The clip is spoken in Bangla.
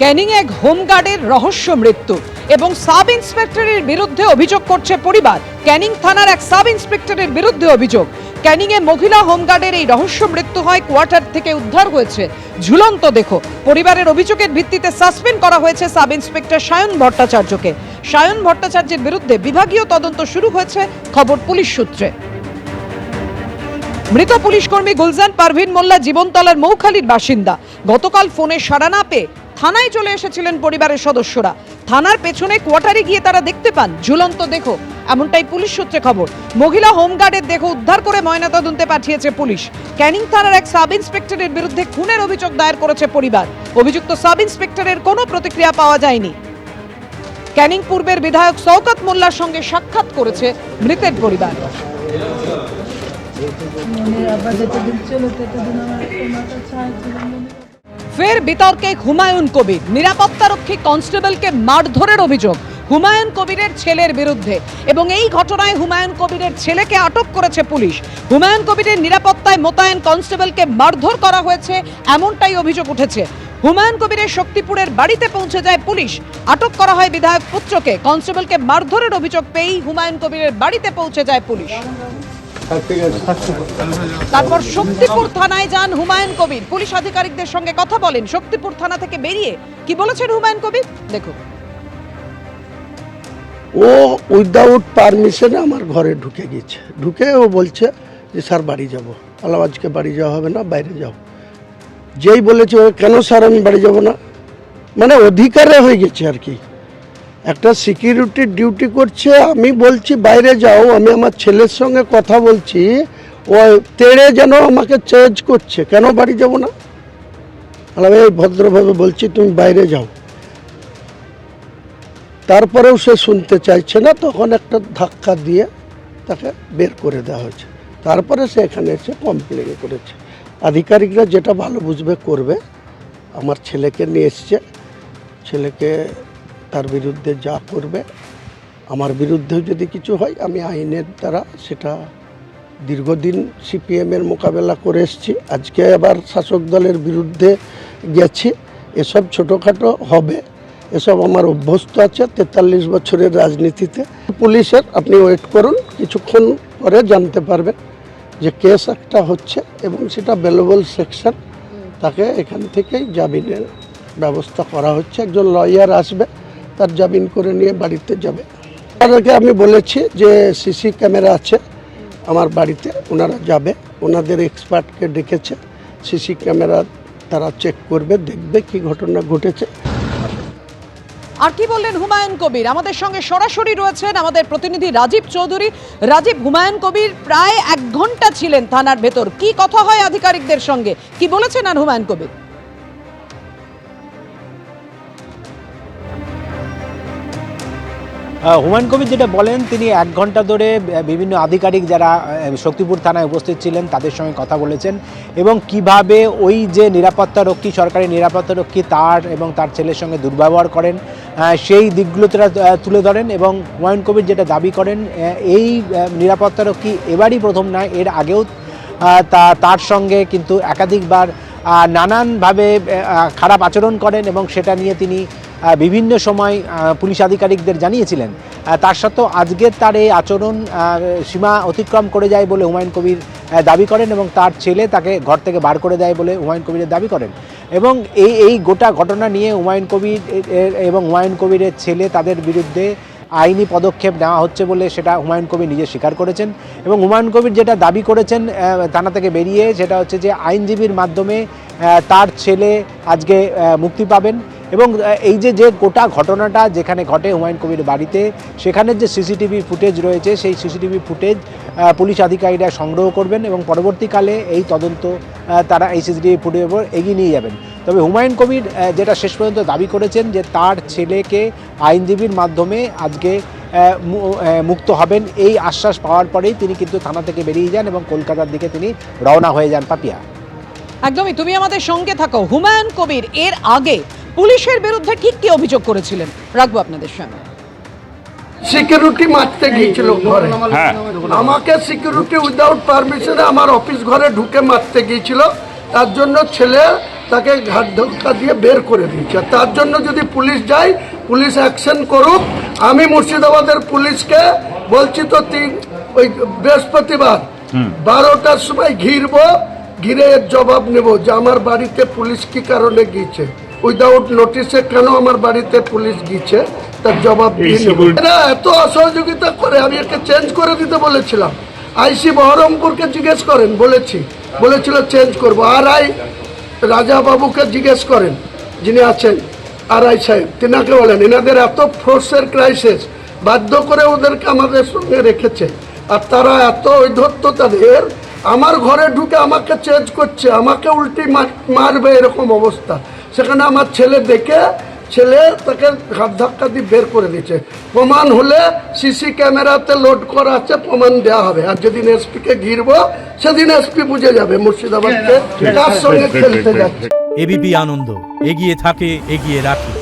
ক্যানিং এক হোমগার্ডের রহস্য মৃত্যু এবং সাব ইন্সপেক্টরের বিরুদ্ধে অভিযোগ করছে পরিবার। ক্যানিং থানার এক সাব ইন্সপেক্টরের বিরুদ্ধে অভিযোগ। ক্যানিং এ মহিলা হোমগার্ডের এই রহস্য মৃত্যু হয় কোয়ার্টার থেকে উদ্ধার হয়েছে। ঝুলন্ত দেখো। পরিবারের অভিযোগের ভিত্তিতে সাসপেন্ড করা হয়েছে সাব ইন্সপেক্টর সায়ন ভট্টাচার্যকে। সায়ন ভট্টাচার্যের বিরুদ্ধে বিভাগীয় তদন্ত শুরু হয়েছে, খবর পুলিশ সূত্রে। মৃত পুলিশ কর্মী গুলজান পারভিন মোল্লা জীবনতলার মৌখালীর বাসিন্দা। গতকাল ফোনে সাড়া না পেয়ে থানায় চলে এসেছিলেন পরিবারের সদস্যরা। থানার পেছনে কোয়ার্টারে গিয়ে তারা দেখতে পান। ঝুলন্ত দেখো, এমনটাই পুলিশ সূত্রে খবর। মহিলা হোমগার্ডের দেহ উদ্ধার করে ময়নাতদন্তে পাঠিয়েছে পুলিশ। ক্যানিং থানার এক সাব ইন্সপেক্টরের বিরুদ্ধে খুনের অভিযোগ দায়ের করেছে পরিবার। অভিযুক্ত সাব ইন্সপেক্টরের কোনো প্রতিক্রিয়া পাওয়া যায়নি। ক্যানিং পূর্বের বিধায়ক শওকত মোল্লার সঙ্গে সাক্ষাৎ করেছে মৃতের পরিবার। ফের বিতর্কে হুমায়ুন কবির। নিরাপত্তারক্ষী কনস্টেবলকে মারধরের অভিযোগ, হুমায়ুন কবিরের ছেলের বিরুদ্ধে। এবং এই ঘটনায় হুমায়ুন কবিরের ছেলেকে আটক করেছে পুলিশ। হুমায়ুন কবিরের নিরাপত্তায় মোতায়েন কনস্টেবলকে মারধর করা হয়েছে, এমনটাই অভিযোগ উঠেছে। হুমায়ুন কবিরের শক্তিপুরের বাড়িতে পৌঁছে যায় পুলিশ। আটক করা হয় বিধায়ক পুত্রকে। কনস্টেবলকে মারধরের অভিযোগ পেয়েই হুমায়ুন কবিরের বাড়িতে পৌঁছে যায় পুলিশ। তারপর শক্তিপুর থানায় যান হুমায়ুন কবির। পুলিশ আধিকারিকদের সঙ্গে কথা বলেন। শক্তিপুর থানা থেকে বেরিয়ে কি বলেছেন হুমায়ুন কবির? দেখুন। ও উইদাউট পারমিশনে আমার ঘরে ঢুকে গেছে। ঢুকে ও বলছে যে, স্যার, বাড়ি যাব। আলাম আজকে বাড়ি যাওয়া হবে না, বাইরে যাও। যেই বলেছে, কেন স্যার, আমি বাড়ি যাব না? মানে অধিকারে হয়ে গেছে আর কি। একটা সিকিউরিটি ডিউটি করছে, আমি বলছি, বাইরে যাও, আমি আমার ছেলের সঙ্গে কথা বলছি, ও তেড়ে যেন আমাকে চেঞ্জ করছে। কেন বাড়ি যাব না? আমি ভদ্রভাবে বলছি, তুমি বাইরে যাও। তারপরেও সে শুনতে চাইছে না, তখন একটা ধাক্কা দিয়ে তাকে বের করে দেওয়া হয়েছে। তারপরে সে এখানে এসে কমপ্লেন করেছে। আধিকারিকরা যেটা ভালো বুঝবে, করবে। আমার ছেলেকে নিয়ে এসছে। ছেলেকে তার বিরুদ্ধে যা করবে আমার বিরুদ্ধেও যদি কিছু হয় আমি আইনের দ্বারা সেটা দীর্ঘদিন সিপিএমের মোকাবেলা করে এসেছি। আজকে আবার শাসক দলের বিরুদ্ধে গেছি। এসব ছোটোখাটো হবে এসব আমার অভ্যস্ত আছে তেতাল্লিশ বছরের রাজনীতিতে। পুলিশের আপনি ওয়েট করুন কিছুক্ষণ পরে জানতে পারবেন যে কেস একটা হচ্ছে এবং সেটা বেলেবল সেকশন তাকে এখান থেকেই জামিনের ব্যবস্থা করা হচ্ছে। একজন লয়ার আসবে তার জামিন করে নিয়ে বাড়িতে যাবে। তাদেরকে আমি বলেছি যে সিসি ক্যামেরা আছে আমার বাড়িতে, ওনারা যাবে। ওনাদের এক্সপার্টকে ডেকেছে, সিসি ক্যামেরা তারা চেক করবে, দেখবে কি ঘটনা ঘটেছে। আর কি বললেন হুমায়ুন কবির? আমাদের সঙ্গে সরাসরি রয়েছেন আমাদের প্রতিনিধি রাজীব চৌধুরী। রাজীব, হুমায়ুন কবির প্রায় এক ঘণ্টা ছিলেন থানার ভেতর। কি কথা হয় আধিকারিকদের সঙ্গে? কি বলেছেন আর হুমায়ুন কবির? হুমায়ুন কবির যেটা বলেন, তিনি এক ঘণ্টা ধরে বিভিন্ন আধিকারিক যারা শক্তিপুর থানায় উপস্থিত ছিলেন, তাদের সঙ্গে কথা বলেছেন এবং কীভাবে ওই যে নিরাপত্তারক্ষী সরকারি নিরাপত্তারক্ষী তার এবং তার ছেলের সঙ্গে দুর্ব্যবহার করেন সেই দিকগুলো তারা তুলে ধরেন এবং হুমায়ুন কবির যেটা দাবি করেন এই নিরাপত্তারক্ষী এবারই প্রথম নয়, এর আগেও তা, তার সঙ্গে কিন্তু একাধিকবার নানানভাবে খারাপ আচরণ করেন এবং সেটা নিয়ে তিনি বিভিন্ন সময় পুলিশ আধিকারিকদের জানিয়েছিলেন। তার সত্ত্বেও আজকের তার এই আচরণ সীমা অতিক্রম করে যায় বলে হুমায়ুন কবির দাবি করেন এবং তার ছেলে তাকে ঘর থেকে বার করে দেয় বলে হুমায়ুন কবিরের দাবি করেন। এবং এই এই গোটা ঘটনা নিয়ে হুমায়ুন কবির এবং হুমায়ুন কবিরের ছেলে তাদের বিরুদ্ধে আইনি পদক্ষেপ নেওয়া হচ্ছে বলে সেটা হুমায়ুন কবির নিজে স্বীকার করেছেন। এবং হুমায়ুন কবির যেটা দাবি করেছেন থানা থেকে বেরিয়ে, সেটা হচ্ছে যে আইনজীবীর মাধ্যমে তার ছেলে আজকে মুক্তি পাবেন। এবং এই যে যে গোটা ঘটনাটা যেখানে ঘটে হুমায়ুন কবির বাড়িতে সেখানের যে সিসিটিভি ফুটেজ রয়েছে, সেই সিসিটিভি ফুটেজ পুলিশ আধিকারিকরা সংগ্রহ করবেন এবং পরবর্তীকালে এই তদন্ত তারা এই সিসিটিভি ফুটেজ উপর এগিয়ে নিয়ে যাবেন। তবে হুমায়ুন কবির যেটা শেষ পর্যন্ত দাবি করেছেন যে তার ছেলেকে আইনজীবীর মাধ্যমে আজকে মুক্ত হবেন, এই আশ্বাস পাওয়ার পরেই তিনি কিন্তু থানা থেকে বেরিয়ে যান এবং কলকাতার দিকে তিনি রওনা হয়ে যান পাপিয়া। একদমই, তুমি আমাদের সঙ্গে থাকো। হুমায়ুন কবির, এর আগে পুলিশের বিরুদ্ধে ঠিক কি অভিযোগ করেছিলেন? রাখব আপনাদের সঙ্গে। সিকিউরিটি মারতে গিয়েছিল ঘরে। আমাকে সিকিউরিটি উইদাউট পারমিশনে আমার অফিস ঘরে ঢুকে মারতে গিয়েছিল। তার জন্য ছেলে তাকে ঘাট ধাক্কা দিয়ে বের করে দিয়েছে। তার জন্য যদি পুলিশ যায় পুলিশ অ্যাকশন করুক। আমি মুর্শিদাবাদের পুলিশকে বলছি তো তিন ওই বৃহস্পতিবার বারোটার সময় ঘিরবো ঘিরে জবাব নেব যে আমার বাড়িতে পুলিশ কি কারণে গিয়েছে। উইদাউট নোটিশে কেন আমার বাড়িতে পুলিশ গিয়েছে? তার জবাব দিয়ে এরা এত অসহযোগিতা করে আমি একে চেঞ্জ করে দিতে বলেছিলাম। আইসি বহরমপুরকে জিজ্ঞেস করেন বলেছি। বলেছিল চেঞ্জ করব। আর আই রাজা বাবুকে জিজ্ঞেস করেন যিনি আছেন আর আই সাহেব। তিনাকে বলেন এনাদের এত ফোর্সের ক্রাইসিস বাধ্য করে ওদেরকে আমাদের সঙ্গে রেখেছে। আর তারা এত ঐধত্য তাদের আমার ঘরে ঢুকে আমাকে চেঞ্জ করছে আমাকে উল্টি মারবে এরকম অবস্থা। সেখানে আমার ছেলে দেখে ছেলে তাকে ঘাট ধাক্কা দিয়ে বের করে দিচ্ছে প্রমাণ হলে সিসি ক্যামেরাতে লোড করা আছে প্রমাণ দেওয়া হবে। আর যেদিন এসপিকে ঘিরব সেদিন এসপি বুঝে যাবে মুর্শিদাবাদকে তার সঙ্গে খেলতে যাচ্ছে। এবিপি আনন্দ এগিয়ে থাকে এগিয়ে রাখে।